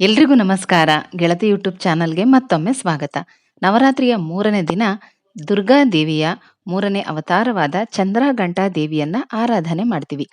ಎಲ್ರಿಗೂ ನಮಸ್ಕಾರ. ಗೆಳತಿ ಯೂಟ್ಯೂಬ್ ಚಾನಲ್ಗೆ ಮತ್ತೊಮ್ಮೆ ಸ್ವಾಗತ. ನವರಾತ್ರಿಯ ಮೂರನೇ ದಿನ ದುರ್ಗಾ ದೇವಿಯ ಮೂರನೇ ಅವತಾರವಾದ ಚಂದ್ರಘಂಟಾ ದೇವಿಯನ್ನ ಆರಾಧನೆ ಮಾಡ್ತೀವಿ.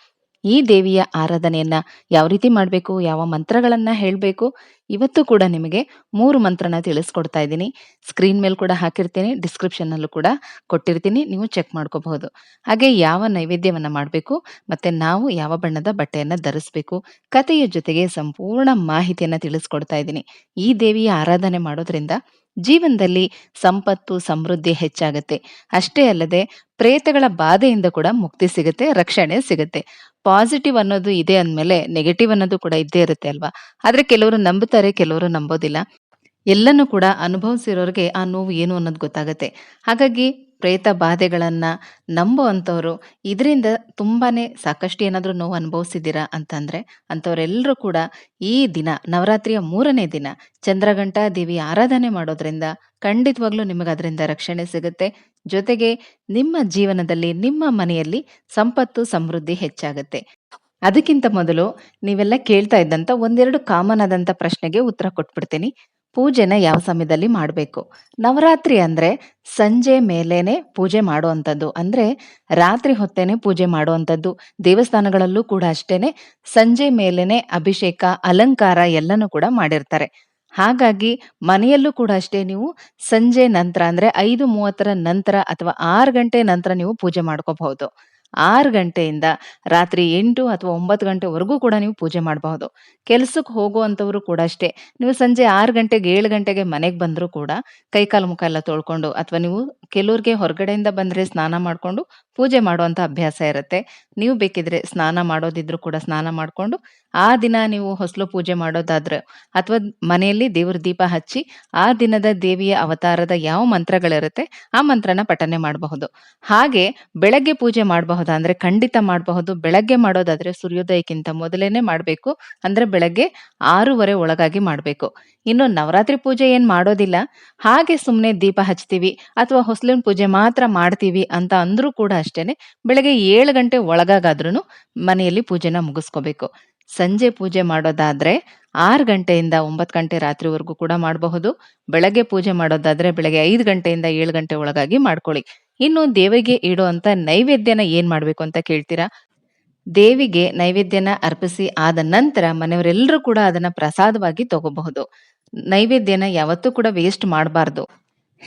ಈ ದೇವಿಯ ಆರಾಧನೆಯನ್ನ ಯಾವ ರೀತಿ ಮಾಡಬೇಕು, ಯಾವ ಮಂತ್ರಗಳನ್ನ ಹೇಳಬೇಕು, ಇವತ್ತು ಕೂಡ ನಿಮಗೆ ಮೂರು ಮಂತ್ರನ ತಿಳಿಸ್ಕೊಡ್ತಾ ಇದ್ದೀನಿ. ಸ್ಕ್ರೀನ್ ಮೇಲೆ ಕೂಡ ಹಾಕಿರ್ತೀನಿ ಡಿಸ್ಕ್ರಿಪ್ಷನ್ ಅಲ್ಲೂ ಕೂಡ ಕೊಟ್ಟಿರ್ತೀನಿ, ನೀವು ಚೆಕ್ ಮಾಡ್ಕೋಬಹುದು. ಹಾಗೆ ಯಾವ ನೈವೇದ್ಯವನ್ನ ಮಾಡಬೇಕು, ಮತ್ತೆ ನಾವು ಯಾವ ಬಣ್ಣದ ಬಟ್ಟೆಯನ್ನ ಧರಿಸಬೇಕು, ಕಥೆಯ ಜೊತೆಗೆ ಸಂಪೂರ್ಣ ಮಾಹಿತಿಯನ್ನ ತಿಳಿಸ್ಕೊಡ್ತಾ ಇದ್ದೀನಿ. ಈ ದೇವಿಯ ಆರಾಧನೆ ಮಾಡೋದ್ರಿಂದ ಜೀವನದಲ್ಲಿ ಸಂಪತ್ತು, ಸಮೃದ್ಧಿ ಹೆಚ್ಚಾಗುತ್ತೆ. ಅಷ್ಟೇ ಅಲ್ಲದೆ ಪ್ರೇತಗಳ ಬಾಧೆಯಿಂದ ಕೂಡ ಮುಕ್ತಿ ಸಿಗುತ್ತೆ, ರಕ್ಷಣೆ ಸಿಗುತ್ತೆ. ಪಾಸಿಟಿವ್ ಅನ್ನೋದು ಇದೆ ಅಂದಮೇಲೆ ನೆಗೆಟಿವ್ ಅನ್ನೋದು ಕೂಡ ಇದ್ದೇ ಇರುತ್ತೆ ಅಲ್ವಾ? ಆದ್ರೆ ಕೆಲವರು ನಂಬುತ್ತಾರೆ, ಕೆಲವರು ನಂಬೋದಿಲ್ಲ. ಎಲ್ಲನೂ ಕೂಡ ಅನುಭವಿಸಿರೋರಿಗೆ ಆ ನೋವು ಏನು ಅನ್ನೋದು ಗೊತ್ತಾಗುತ್ತೆ. ಹಾಗಾಗಿ ಪ್ರೇತ ಬಾಧೆಗಳನ್ನು ನಂಬುವಂಥವ್ರು, ಇದರಿಂದ ತುಂಬಾನೇ ಸಾಕಷ್ಟು ಏನಾದರೂ ನೋವು ಅನುಭವಿಸಿದ್ದೀರಾ ಅಂತಂದ್ರೆ ಅಂಥವರೆಲ್ಲರೂ ಕೂಡ ಈ ದಿನ, ನವರಾತ್ರಿಯ ಮೂರನೇ ದಿನ, ಚಂದ್ರಘಂಟಾ ದೇವಿ ಆರಾಧನೆ ಮಾಡೋದ್ರಿಂದ ಖಂಡಿತವಾಗ್ಲೂ ನಿಮಗೆ ಅದರಿಂದ ರಕ್ಷಣೆ ಸಿಗುತ್ತೆ. ಜೊತೆಗೆ ನಿಮ್ಮ ಜೀವನದಲ್ಲಿ, ನಿಮ್ಮ ಮನೆಯಲ್ಲಿ ಸಂಪತ್ತು, ಸಮೃದ್ಧಿ ಹೆಚ್ಚಾಗುತ್ತೆ. ಅದಕ್ಕಿಂತ ಮೊದಲು ನೀವೆಲ್ಲ ಕೇಳ್ತಾ ಇದ್ದಂತ ಒಂದೆರಡು ಕಾಮನ್ ಆದಂಥ ಪ್ರಶ್ನೆಗೆ ಉತ್ತರ ಕೊಟ್ಬಿಡ್ತೀನಿ. ಪೂಜೆನ ಯಾವ ಸಮಯದಲ್ಲಿ ಮಾಡಬೇಕು? ನವರಾತ್ರಿ ಅಂದ್ರೆ ಸಂಜೆ ಮೇಲೇನೆ ಪೂಜೆ ಮಾಡುವಂಥದ್ದು. ಅಂದ್ರೆ ರಾತ್ರಿ ಹೊತ್ತೇನೆ ಪೂಜೆ ಮಾಡುವಂಥದ್ದು. ದೇವಸ್ಥಾನಗಳಲ್ಲೂ ಕೂಡ ಅಷ್ಟೇನೆ ಸಂಜೆ ಮೇಲೇನೆ ಅಭಿಷೇಕ, ಅಲಂಕಾರ ಎಲ್ಲನೂ ಕೂಡ ಮಾಡಿರ್ತಾರೆ. ಹಾಗಾಗಿ ಮನೆಯಲ್ಲೂ ಕೂಡ ಅಷ್ಟೇ ನೀವು ಸಂಜೆ ನಂತರ ಅಂದ್ರೆ ಐದು ಮೂವತ್ತರ ನಂತರ ಅಥವಾ ಆರು ಗಂಟೆ ನಂತರ ನೀವು ಪೂಜೆ ಮಾಡ್ಕೋಬಹುದು. ಆರು ಗಂಟೆಯಿಂದ ರಾತ್ರಿ ಎಂಟು ಅಥವಾ ಒಂಬತ್ತು ಗಂಟೆವರೆಗೂ ಕೂಡ ನೀವು ಪೂಜೆ ಮಾಡಬಹುದು. ಕೆಲಸಕ್ಕೆ ಹೋಗುವಂಥವ್ರು ಕೂಡ ಅಷ್ಟೇ. ನೀವು ಸಂಜೆ ಆರು ಗಂಟೆಗೆ ಏಳು ಗಂಟೆಗೆ ಮನೆಗೆ ಬಂದರೂ ಕೂಡ ಕೈಕಾಲು ಮುಖ ಎಲ್ಲ ತೊಳ್ಕೊಂಡು ಅಥವಾ ನೀವು ಕೆಲವ್ರಿಗೆ ಹೊರಗಡೆಯಿಂದ ಬಂದರೆ ಸ್ನಾನ ಮಾಡಿಕೊಂಡು ಪೂಜೆ ಮಾಡುವಂಥ ಅಭ್ಯಾಸ ಇರುತ್ತೆ. ನೀವು ಬೇಕಿದ್ರೆ ಸ್ನಾನ ಮಾಡೋದಿದ್ರು ಕೂಡ ಸ್ನಾನ ಮಾಡಿಕೊಂಡು ಆ ದಿನ ನೀವು ಹೊಸಲು ಪೂಜೆ ಮಾಡೋದಾದ್ರೆ ಅಥವಾ ಮನೆಯಲ್ಲಿ ದೇವ್ರ ದೀಪ ಹಚ್ಚಿ ಆ ದಿನದ ದೇವಿಯ ಅವತಾರದ ಯಾವ ಮಂತ್ರಗಳಿರುತ್ತೆ ಆ ಮಂತ್ರನ ಪಠನೆ ಮಾಡಬಹುದು. ಹಾಗೆ ಬೆಳಗ್ಗೆ ಪೂಜೆ ಮಾಡಬಹುದಾ ಅಂದ್ರೆ ಖಂಡಿತ ಮಾಡಬಹುದು. ಬೆಳಗ್ಗೆ ಮಾಡೋದಾದ್ರೆ ಸೂರ್ಯೋದಯಕ್ಕಿಂತ ಮೊದಲೇನೆ ಮಾಡಬೇಕು ಅಂದ್ರೆ ಬೆಳಗ್ಗೆ ಆರೂವರೆ ಒಳಗಾಗಿ ಮಾಡಬೇಕು. ಇನ್ನು ನವರಾತ್ರಿ ಪೂಜೆ ಏನ್ ಮಾಡೋದಿಲ್ಲ. ಹಾಗೆ ಸುಮ್ಮನೆ ದೀಪ ಹಚ್ತೀವಿ ಅಥವಾ ಹೊಸಲಿನ ಪೂಜೆ ಮಾತ್ರ ಮಾಡ್ತೀವಿ ಅಂತ ಅಂದ್ರೂ ಕೂಡ ಅಷ್ಟೇನೆ, ಬೆಳಗ್ಗೆ ಏಳು ಗಂಟೆ ಒಳಗಾಗಾದ್ರೂ ಮನೆಯಲ್ಲಿ ಪೂಜೆನ ಮುಗಿಸ್ಕೋಬೇಕು. ಸಂಜೆ ಪೂಜೆ ಮಾಡೋದಾದ್ರೆ ಆರು ಗಂಟೆಯಿಂದ ಒಂಬತ್ತು ಗಂಟೆ ರಾತ್ರಿವರೆಗೂ ಕೂಡ ಮಾಡಬಹುದು. ಬೆಳಗ್ಗೆ ಪೂಜೆ ಮಾಡೋದಾದ್ರೆ ಬೆಳಗ್ಗೆ ಐದು ಗಂಟೆಯಿಂದ ಏಳು ಗಂಟೆ ಒಳಗಾಗಿ ಮಾಡ್ಕೊಳ್ಳಿ. ಇನ್ನು ದೇವಿಗೆ ಇಡುವಂತ ನೈವೇದ್ಯನ ಏನ್ ಮಾಡ್ಬೇಕು ಅಂತ ಕೇಳ್ತೀರಾ? ದೇವಿಗೆ ನೈವೇದ್ಯನ ಅರ್ಪಿಸಿ ಆದ ನಂತರ ಮನೆಯವರೆಲ್ಲರೂ ಕೂಡ ಅದನ್ನ ಪ್ರಸಾದವಾಗಿ ತಗೋಬಹುದು. ನೈವೇದ್ಯನ ಯಾವತ್ತೂ ಕೂಡ ವೇಸ್ಟ್ ಮಾಡಬಾರ್ದು.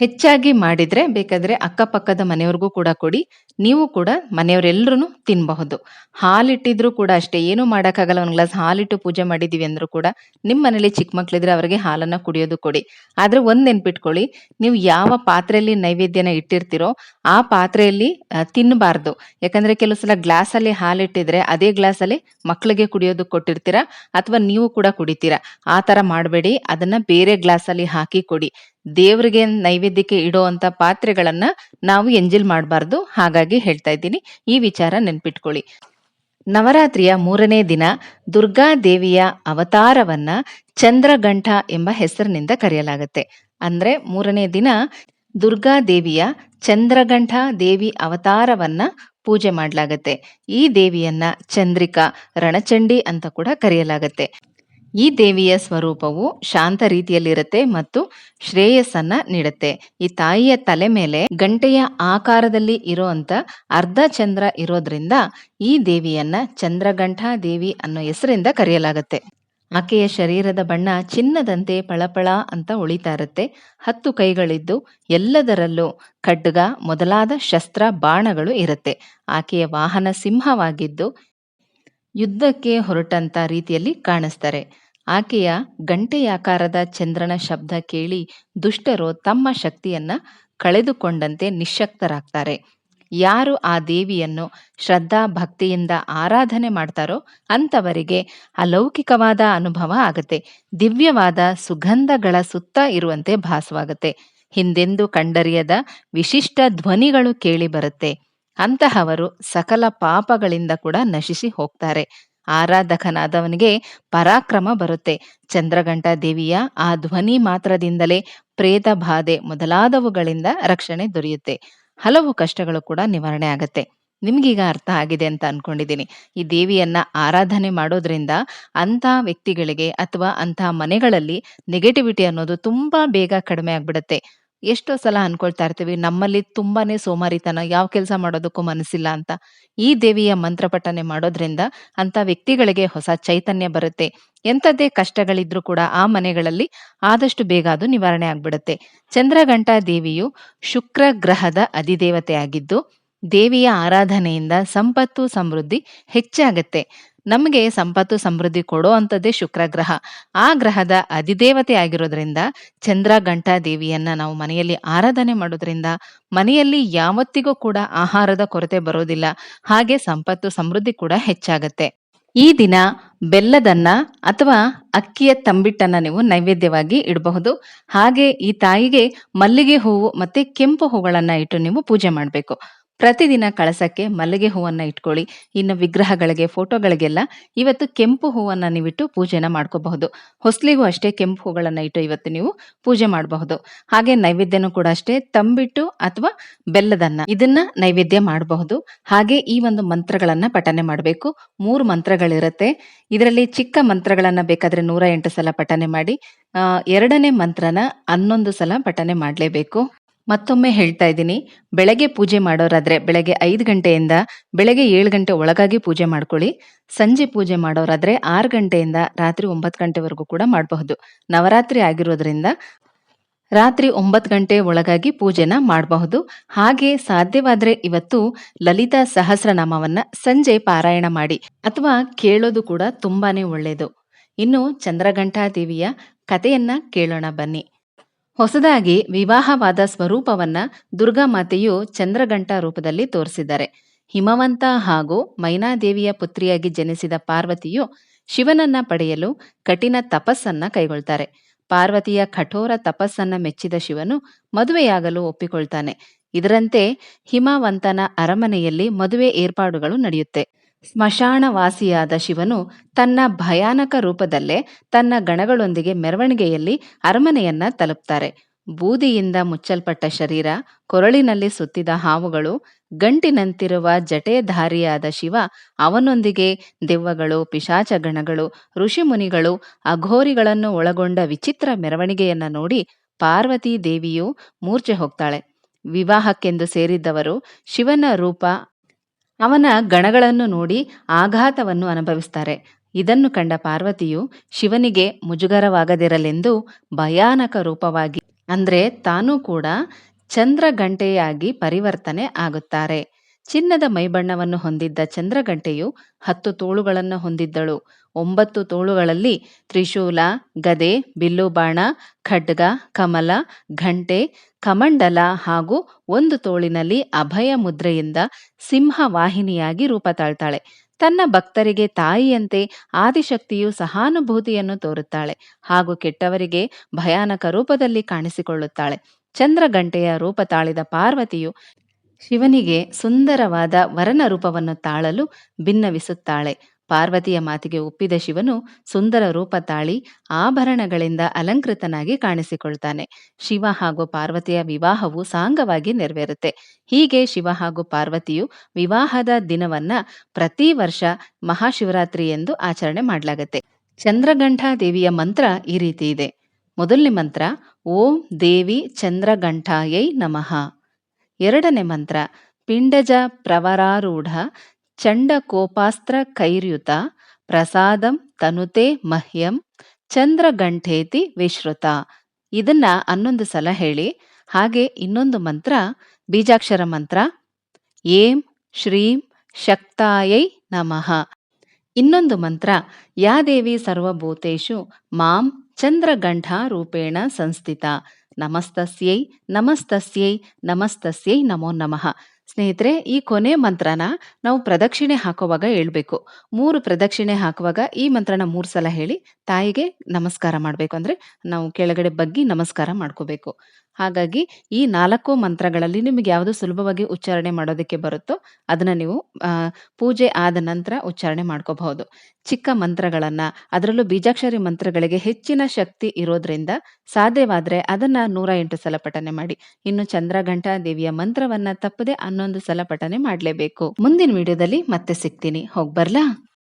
ಹೆಚ್ಚಾಗಿ ಮಾಡಿದ್ರೆ ಬೇಕಾದ್ರೆ ಅಕ್ಕಪಕ್ಕದ ಮನೆಯವ್ರಿಗೂ ಕೂಡ ಕೊಡಿ, ನೀವು ಕೂಡ ಮನೆಯವರೆಲ್ಲರೂ ತಿನ್ನಬಹುದು ಹಾಲಿಟ್ಟಿದ್ರು ಕೂಡ ಅಷ್ಟೇ, ಏನು ಮಾಡೋಕ್ಕಾಗಲ್ಲ, ಒಂದು ಗ್ಲಾಸ್ ಹಾಲಿಟ್ಟು ಪೂಜೆ ಮಾಡಿದೀವಿ ಅಂದರೂ ಕೂಡ ನಿಮ್ಮ ಮನೇಲಿ ಚಿಕ್ಕ ಮಕ್ಕಳಿದ್ರೆ ಅವರಿಗೆ ಹಾಲನ್ನ ಕುಡಿಯೋದು ಕೊಡಿ. ಆದ್ರೆ ಒಂದು ನೆನ್ಪಿಟ್ಕೊಳ್ಳಿ, ನೀವು ಯಾವ ಪಾತ್ರೆಯಲ್ಲಿ ನೈವೇದ್ಯನ ಇಟ್ಟಿರ್ತೀರೋ ಆ ಪಾತ್ರೆಯಲ್ಲಿ ತಿನ್ನಬಾರ್ದು ಯಾಕಂದ್ರೆ ಕೆಲವು ಸಲ ಗ್ಲಾಸಲ್ಲಿ ಹಾಲಿಟ್ಟಿದ್ರೆ ಅದೇ ಗ್ಲಾಸಲ್ಲಿ ಮಕ್ಕಳಿಗೆ ಕುಡಿಯೋದು ಕೊಟ್ಟಿರ್ತೀರಾ, ಅಥವಾ ನೀವು ಕೂಡ ಕುಡಿತೀರಾ. ಆ ಥರ ಮಾಡಬೇಡಿ, ಅದನ್ನ ಬೇರೆ ಗ್ಲಾಸಲ್ಲಿ ಹಾಕಿ ಕೊಡಿ. ದೇವ್ರಿಗೆ ನೈವೇದ್ಯಕ್ಕೆ ಇಡುವಂತ ಪಾತ್ರೆಗಳನ್ನ ನಾವು ಎಂಜಿಲ್ ಮಾಡಬಾರ್ದು. ಹಾಗಾಗಿ ಹೇಳ್ತಾ ಇದ್ದೀನಿ, ಈ ವಿಚಾರ ನೆನ್ಪಿಟ್ಕೊಳ್ಳಿ. ನವರಾತ್ರಿಯ ಮೂರನೇ ದಿನ ದುರ್ಗಾ ದೇವಿಯ ಅವತಾರವನ್ನ ಚಂದ್ರಗಂಠ ಎಂಬ ಹೆಸರಿನಿಂದ ಕರೆಯಲಾಗುತ್ತೆ. ಅಂದ್ರೆ ಮೂರನೇ ದಿನ ದುರ್ಗಾ ದೇವಿಯ ಚಂದ್ರಗಂಠ ದೇವಿ ಅವತಾರವನ್ನ ಪೂಜೆ ಮಾಡಲಾಗತ್ತೆ. ಈ ದೇವಿಯನ್ನ ಚಂದ್ರಿಕಾ, ರಣಚಂಡಿ ಅಂತ ಕೂಡ ಕರೆಯಲಾಗತ್ತೆ. ಈ ದೇವಿಯ ಸ್ವರೂಪವು ಶಾಂತ ರೀತಿಯಲ್ಲಿರುತ್ತೆ ಮತ್ತು ಶ್ರೇಯಸ್ಸನ್ನ ನೀಡುತ್ತೆ. ಈ ತಾಯಿಯ ತಲೆ ಮೇಲೆ ಗಂಟೆಯ ಆಕಾರದಲ್ಲಿ ಇರುವಂತ ಅರ್ಧ ಚಂದ್ರ ಇರೋದ್ರಿಂದ ಈ ದೇವಿಯನ್ನ ಚಂದ್ರಗಂಠಾ ದೇವಿ ಅನ್ನೋ ಹೆಸರಿಂದ ಕರೆಯಲಾಗುತ್ತೆ. ಆಕೆಯ ಶರೀರದ ಬಣ್ಣ ಚಿನ್ನದಂತೆ ಪಳಪಳ ಅಂತ ಉಳಿತಾ ಇರುತ್ತೆ. ಹತ್ತು ಕೈಗಳಿದ್ದು ಎಲ್ಲದರಲ್ಲೂ ಖಡ್ಗ, ಮೊದಲಾದ ಶಸ್ತ್ರ, ಬಾಣಗಳು ಇರುತ್ತೆ. ಆಕೆಯ ವಾಹನ ಸಿಂಹವಾಗಿದ್ದು ಯುದ್ಧಕ್ಕೆ ಹೊರಟಂತ ರೀತಿಯಲ್ಲಿ ಕಾಣಿಸ್ತಾರೆ. ಆಕೆಯ ಗಂಟೆಯಾಕಾರದ ಚಂದ್ರನ ಶಬ್ದ ಕೇಳಿ ದುಷ್ಟರು ತಮ್ಮ ಶಕ್ತಿಯನ್ನ ಕಳೆದುಕೊಂಡಂತೆ ನಿಶ್ಶಕ್ತರಾಗ್ತಾರೆ ಯಾರು ಆ ದೇವಿಯನ್ನು ಶ್ರದ್ಧಾ ಭಕ್ತಿಯಿಂದ ಆರಾಧನೆ ಮಾಡ್ತಾರೋ ಅಂತವರಿಗೆ ಅಲೌಕಿಕವಾದ ಅನುಭವ ಆಗುತ್ತೆ. ದಿವ್ಯವಾದ ಸುಗಂಧಗಳ ಸುತ್ತ ಇರುವಂತೆ ಭಾಸವಾಗುತ್ತೆ. ಹಿಂದೆಂದು ಕಂಡರಿಯದ ವಿಶಿಷ್ಟ ಧ್ವನಿಗಳು ಕೇಳಿ ಬರುತ್ತೆ. ಅಂತಹವರು ಸಕಲ ಪಾಪಗಳಿಂದ ಕೂಡ ನಶಿಸಿ ಹೋಗ್ತಾರೆ. ಆರಾಧಕನಾದವನಿಗೆ ಪರಾಕ್ರಮ ಬರುತ್ತೆ ಚಂದ್ರಗಂಟ ದೇವಿಯ ಆ ಧ್ವನಿ ಮಾತ್ರದಿಂದಲೇ ಪ್ರೇತ ಬಾಧೆ ಮೊದಲಾದವುಗಳಿಂದ ರಕ್ಷಣೆ ದೊರೆಯುತ್ತೆ ಹಲವು ಕಷ್ಟಗಳು ಕೂಡ ನಿವಾರಣೆ ಆಗತ್ತೆ ನಿಮ್ಗೀಗ ಅರ್ಥ ಆಗಿದೆ ಅಂತ ಅನ್ಕೊಂಡಿದ್ದೀನಿ. ಈ ದೇವಿಯನ್ನ ಆರಾಧನೆ ಮಾಡೋದ್ರಿಂದ ಅಂಥ ವ್ಯಕ್ತಿಗಳಿಗೆ ಅಥವಾ ಅಂತ ಮನೆಗಳಲ್ಲಿ ನೆಗೆಟಿವಿಟಿ ಅನ್ನೋದು ತುಂಬಾ ಬೇಗ ಕಡಿಮೆ ಆಗ್ಬಿಡತ್ತೆ. ಎಷ್ಟೋ ಸಲ ಅನ್ಕೊಳ್ತಾ ಇರ್ತೀವಿ ನಮ್ಮಲ್ಲಿ ತುಂಬಾನೇ ಸೋಮಾರಿತನ, ಯಾವ ಕೆಲಸ ಮಾಡೋದಕ್ಕೂ ಮನಸ್ಸಿಲ್ಲ ಅಂತ. ಈ ದೇವಿಯ ಮಂತ್ರ ಪಠನೆ ಮಾಡೋದ್ರಿಂದ ಅಂತ ವ್ಯಕ್ತಿಗಳಿಗೆ ಹೊಸ ಚೈತನ್ಯ ಬರುತ್ತೆ. ಎಂಥದ್ದೇ ಕಷ್ಟಗಳಿದ್ರೂ ಕೂಡ ಆ ಮನೆಗಳಲ್ಲಿ ಆದಷ್ಟು ಬೇಗ ಅದು ನಿವಾರಣೆ ಆಗ್ಬಿಡುತ್ತೆ ಚಂದ್ರಘಂಟಾ ದೇವಿಯು ಶುಕ್ರ ಗ್ರಹದ ಅಧಿದೇವತೆಯಾಗಿದ್ದು, ದೇವಿಯ ಆರಾಧನೆಯಿಂದ ಸಂಪತ್ತು, ಸಮೃದ್ಧಿ ಹೆಚ್ಚಾಗತ್ತೆ. ನಮಗೆ ಸಂಪತ್ತು, ಸಮೃದ್ಧಿ ಕೊಡೋ ಅಂಥದ್ದೇ ಶುಕ್ರ ಗ್ರಹ. ಆ ಗ್ರಹದ ಅಧಿದೇವತೆ ಆಗಿರೋದ್ರಿಂದ ಚಂದ್ರಘಂಟಾ ದೇವಿಯನ್ನ ನಾವು ಮನೆಯಲ್ಲಿ ಆರಾಧನೆ ಮಾಡೋದ್ರಿಂದ ಮನೆಯಲ್ಲಿ ಯಾವತ್ತಿಗೂ ಕೂಡ ಆಹಾರದ ಕೊರತೆ ಬರೋದಿಲ್ಲ. ಹಾಗೆ ಸಂಪತ್ತು, ಸಮೃದ್ಧಿ ಕೂಡ ಹೆಚ್ಚಾಗತ್ತೆ. ಈ ದಿನ ಬೆಲ್ಲದನ್ನ ಅಥವಾ ಅಕ್ಕಿಯ ತಂಬಿಟ್ಟನ್ನ ನೀವು ನೈವೇದ್ಯವಾಗಿ ಇಡಬಹುದು. ಹಾಗೆ ಈ ತಾಯಿಗೆ ಮಲ್ಲಿಗೆ ಹೂವು ಮತ್ತೆ ಕೆಂಪು ಹೂಗಳನ್ನ ಇಟ್ಟು ನೀವು ಪೂಜೆ ಮಾಡ್ಬೇಕು. ಪ್ರತಿದಿನ ಕಳಸಕ್ಕೆ ಮಲ್ಲಿಗೆ ಹೂವನ್ನ ಇಟ್ಕೊಳ್ಳಿ. ಇನ್ನು ವಿಗ್ರಹಗಳಿಗೆ, ಫೋಟೋಗಳಿಗೆಲ್ಲ ಇವತ್ತು ಕೆಂಪು ಹೂವನ್ನ ನೀವಿಟ್ಟು ಪೂಜೆನ ಮಾಡ್ಕೋಬಹುದು. ಹೊಸ್ಲಿಗೂ ಅಷ್ಟೇ ಕೆಂಪು ಹೂಗಳನ್ನ ಇಟ್ಟು ಇವತ್ತು ನೀವು ಪೂಜೆ ಮಾಡಬಹುದು. ಹಾಗೆ ನೈವೇದ್ಯನೂ ಕೂಡ ಅಷ್ಟೇ ತಂಬಿಟ್ಟು ಅಥವಾ ಬೆಲ್ಲದನ್ನ ಇದನ್ನ ನೈವೇದ್ಯ ಮಾಡಬಹುದು. ಹಾಗೆ ಈ ಒಂದು ಮಂತ್ರಗಳನ್ನ ಪಠನೆ ಮಾಡಬೇಕು. ಮೂರು ಮಂತ್ರಗಳಿರುತ್ತೆ. ಇದರಲ್ಲಿ ಚಿಕ್ಕ ಮಂತ್ರಗಳನ್ನ ಬೇಕಾದ್ರೆ 108 ಸಲ ಪಠನೆ ಮಾಡಿ. ಎರಡನೇ 2ನೇ ಮಂತ್ರನ 11 ಸಲ ಪಠನೆ ಮಾಡ್ಲೇಬೇಕು. ಮತ್ತೊಮ್ಮೆ ಹೇಳ್ತಾ ಇದ್ದೀನಿ. ಬೆಳಗ್ಗೆ ಪೂಜೆ ಮಾಡೋರಾದ್ರೆ ಬೆಳಗ್ಗೆ ಐದು ಗಂಟೆಯಿಂದ ಬೆಳಗ್ಗೆ ಏಳು ಗಂಟೆ ಒಳಗಾಗಿ ಪೂಜೆ ಮಾಡ್ಕೊಳ್ಳಿ. ಸಂಜೆ ಪೂಜೆ ಮಾಡೋರಾದ್ರೆ ಆರು ಗಂಟೆಯಿಂದ ರಾತ್ರಿ ಒಂಬತ್ತು ಗಂಟೆವರೆಗೂ ಕೂಡ ಮಾಡಬಹುದು. ನವರಾತ್ರಿ ಆಗಿರೋದ್ರಿಂದ ರಾತ್ರಿ ಒಂಬತ್ತು ಗಂಟೆ ಒಳಗಾಗಿ ಪೂಜೆನ ಮಾಡಬಹುದು. ಹಾಗೆ ಸಾಧ್ಯವಾದ್ರೆ ಇವತ್ತು ಲಲಿತಾ ಸಹಸ್ರನಾಮವನ್ನ ಸಂಜೆ ಪಾರಾಯಣ ಮಾಡಿ ಅಥವಾ ಕೇಳೋದು ಕೂಡ ತುಂಬಾನೇ ಒಳ್ಳೇದು. ಇನ್ನು ಚಂದ್ರಘಂಟಾ ದೇವಿಯ ಕಥೆಯನ್ನ ಕೇಳೋಣ ಬನ್ನಿ. ಹೊಸದಾಗಿ ವಿವಾಹವಾದ ಸ್ವರೂಪವನ್ನ ದುರ್ಗಾ ಮಾತೆಯು ಚಂದ್ರಗಂಟಾ ರೂಪದಲ್ಲಿ ತೋರಿಸಿದ್ದಾರೆ. ಹಿಮವಂತ ಹಾಗೂ ಮೈನಾದೇವಿಯ ಪುತ್ರಿಯಾಗಿ ಜನಿಸಿದ ಪಾರ್ವತಿಯು ಶಿವನನ್ನ ಪಡೆಯಲು ಕಠಿಣ ತಪಸ್ಸನ್ನ ಕೈಗೊಳ್ತಾರೆ. ಪಾರ್ವತಿಯ ಕಠೋರ ತಪಸ್ಸನ್ನ ಮೆಚ್ಚಿದ ಶಿವನು ಮದುವೆಯಾಗಲು ಒಪ್ಪಿಕೊಳ್ತಾನೆ. ಇದರಂತೆ ಹಿಮವಂತನ ಅರಮನೆಯಲ್ಲಿ ಮದುವೆ ಏರ್ಪಾಡುಗಳು ನಡೆಯುತ್ತೆ. ಸ್ಮಶಾನವಾಸಿಯಾದ ಶಿವನು ತನ್ನ ಭಯಾನಕ ರೂಪದಲ್ಲೇ ತನ್ನ ಗಣಗಳೊಂದಿಗೆ ಮೆರವಣಿಗೆಯಲ್ಲಿ ಅರಮನೆಯನ್ನ ತಲುಪ್ತಾರೆ. ಬೂದಿಯಿಂದ ಮುಚ್ಚಲ್ಪಟ್ಟ ಶರೀರ, ಕೊರಳಿನಲ್ಲಿ ಸುತ್ತಿದ ಹಾವುಗಳು, ಗಂಟಿನಂತಿರುವ ಜಟೇಧಾರಿಯಾದ ಶಿವ ಅವನೊಂದಿಗೆ ದೆವ್ವಗಳು, ಪಿಶಾಚಗಣಗಳು, ಋಷಿಮುನಿಗಳು, ಅಘೋರಿಗಳನ್ನು ಒಳಗೊಂಡ ವಿಚಿತ್ರ ಮೆರವಣಿಗೆಯನ್ನ ನೋಡಿ ಪಾರ್ವತೀ ದೇವಿಯು ಮೂರ್ಛೆ ಹೋಗ್ತಾಳೆ. ವಿವಾಹಕ್ಕೆಂದು ಸೇರಿದ್ದವರು ಶಿವನ ರೂಪ ಅವನ ಗಣಗಳನ್ನು ನೋಡಿ ಆಘಾತವನ್ನು ಅನುಭವಿಸ್ತಾರೆ. ಇದನ್ನು ಕಂಡ ಪಾರ್ವತಿಯು ಶಿವನಿಗೆ ಮುಜುಗರವಾಗದಿರಲೆಂದು ಭಯಾನಕ ರೂಪವಾಗಿ, ಅಂದ್ರೆ ತಾನೂ ಕೂಡ ಚಂದ್ರ ಗಂಟೆಯಾಗಿ ಪರಿವರ್ತನೆ ಆಗುತ್ತಾರೆ. ಚಿನ್ನದ ಮೈಬಣ್ಣವನ್ನು ಹೊಂದಿದ್ದ ಚಂದ್ರಗಂಟೆಯು ಹತ್ತು ತೋಳುಗಳನ್ನು ಹೊಂದಿದ್ದಳು. ಒಂಬತ್ತು ತೋಳುಗಳಲ್ಲಿ ತ್ರಿಶೂಲ, ಗದೆ, ಬಿಲ್ಲುಬಾಣ, ಖಡ್ಗ, ಕಮಲ, ಘಂಟೆ, ಕಮಂಡಲ ಹಾಗೂ ಒಂದು ತೋಳಿನಲ್ಲಿ ಅಭಯ ಮುದ್ರೆಯಿಂದ ಸಿಂಹವಾಹಿನಿಯಾಗಿ ರೂಪ ತಾಳ್ತಾಳೆ. ತನ್ನ ಭಕ್ತರಿಗೆ ತಾಯಿಯಂತೆ ಆದಿಶಕ್ತಿಯು ಸಹಾನುಭೂತಿಯನ್ನು ತೋರುತ್ತಾಳೆ ಹಾಗೂ ಕೆಟ್ಟವರಿಗೆ ಭಯಾನಕ ರೂಪದಲ್ಲಿ ಕಾಣಿಸಿಕೊಳ್ಳುತ್ತಾಳೆ. ಚಂದ್ರಗಂಟೆಯ ರೂಪ ತಾಳಿದ ಪಾರ್ವತಿಯು ಶಿವನಿಗೆ ಸುಂದರವಾದ ವರನ ರೂಪವನ್ನು ತಾಳಲು ಭಿನ್ನವಿಸುತ್ತಾಳೆ. ಪಾರ್ವತಿಯ ಮಾತಿಗೆ ಒಪ್ಪಿದ ಶಿವನು ಸುಂದರ ರೂಪ ತಾಳಿ ಆಭರಣಗಳಿಂದ ಅಲಂಕೃತನಾಗಿ ಕಾಣಿಸಿಕೊಳ್ತಾನೆ. ಶಿವ ಹಾಗೂ ಪಾರ್ವತಿಯ ವಿವಾಹವು ಸಾಂಗವಾಗಿ ನೆರವೇರುತ್ತೆ. ಹೀಗೆ ಶಿವ ಹಾಗೂ ಪಾರ್ವತಿಯು ವಿವಾಹದ ದಿನವನ್ನ ಪ್ರತಿ ವರ್ಷ ಮಹಾಶಿವರಾತ್ರಿ ಎಂದು ಆಚರಣೆ ಮಾಡ್ಲಾಗತ್ತೆ. ಚಂದ್ರಗಂಠಾ ದೇವಿಯ ಮಂತ್ರ ಈ ರೀತಿ ಇದೆ. ಮೊದಲನೇ ಮಂತ್ರ, ಓಂ ದೇವಿ ಚಂದ್ರಘಂಠಾಯೈ ನಮಃ. ಎರಡನೇ ಮಂತ್ರ, ಪಿಂಡಜ ಪ್ರವರಾರೂಢ ಚಂಡಕೋಪಾಸ್ತ್ರ ಕೈರ್ಯುತ, ಪ್ರಸಾದಂ ತನುತೆ ಮಹ್ಯಂ ಚಂದ್ರಗಂಠೇತಿ ವಿಶ್ರುತ. ಇದನ್ನ 11 ಸಲ ಹೇಳಿ. ಹಾಗೆ ಇನ್ನೊಂದು ಮಂತ್ರ, ಬೀಜಾಕ್ಷರ ಮಂತ್ರ, ಏಂ ಶ್ರೀಂ ಶಕ್ತಾಯೈ ನಮಃ. ಇನ್ನೊಂದು ಮಂತ್ರ, ಯಾ ದೇವಿ ಸರ್ವಭೂತೇಷು ಮಾಂ ಚಂದ್ರಗಂಠ ರೂಪೇಣ ಸಂಸ್ಥಿತಾ ನಮಸ್ತಸ್ಯೈ ನಮಸ್ತಸ್ಯೈ ನಮಸ್ತಸ್ಯೈ ನಮೋ ನಮಃ. ಸ್ನೇಹಿತರೆ, ಈ ಕೊನೆ ಮಂತ್ರನ ನಾವು ಪ್ರದಕ್ಷಿಣೆ ಹಾಕುವಾಗ ಹೇಳ್ಬೇಕು. ಮೂರು ಪ್ರದಕ್ಷಿಣೆ ಹಾಕುವಾಗ ಈ ಮಂತ್ರನ ಮೂರು ಸಲ ಹೇಳಿ ತಾಯಿಗೆ ನಮಸ್ಕಾರ ಮಾಡಬೇಕು ಅಂದ್ರೆ ನಾವು ಕೆಳಗಡೆ ಬಗ್ಗಿ ನಮಸ್ಕಾರ ಮಾಡ್ಕೋಬೇಕು. ಹಾಗಾಗಿ ಈ ನಾಲ್ಕು ಮಂತ್ರಗಳಲ್ಲಿ ನಿಮಗೆ ಯಾವುದು ಸುಲಭವಾಗಿ ಉಚ್ಚಾರಣೆ ಮಾಡೋದಕ್ಕೆ ಬರುತ್ತೋ ಅದನ್ನ ನೀವು ಪೂಜೆ ಆದ ನಂತರ ಉಚ್ಚಾರಣೆ ಮಾಡ್ಕೋಬಹುದು. ಚಿಕ್ಕ ಮಂತ್ರಗಳನ್ನ, ಅದರಲ್ಲೂ ಬೀಜಾಕ್ಷರಿ ಮಂತ್ರಗಳಿಗೆ ಹೆಚ್ಚಿನ ಶಕ್ತಿ ಇರೋದ್ರಿಂದ ಸಾಧ್ಯವಾದ್ರೆ ಅದನ್ನ 108 ಸಲ ಪಠನೆ ಮಾಡಿ. ಇನ್ನು ಚಂದ್ರಘಂಟಾ ದೇವಿಯ ಮಂತ್ರವನ್ನ ತಪ್ಪದೆ ಹನ್ನೊಂದು ಸಲ ಪಠನೆ ಮಾಡಲೇಬೇಕು ಮುಂದಿನ ವಿಡಿಯೋದಲ್ಲಿ ಮತ್ತೆ ಸಿಗ್ತೀನಿ. ಹೋಗ್ಬರ್ಲಾ?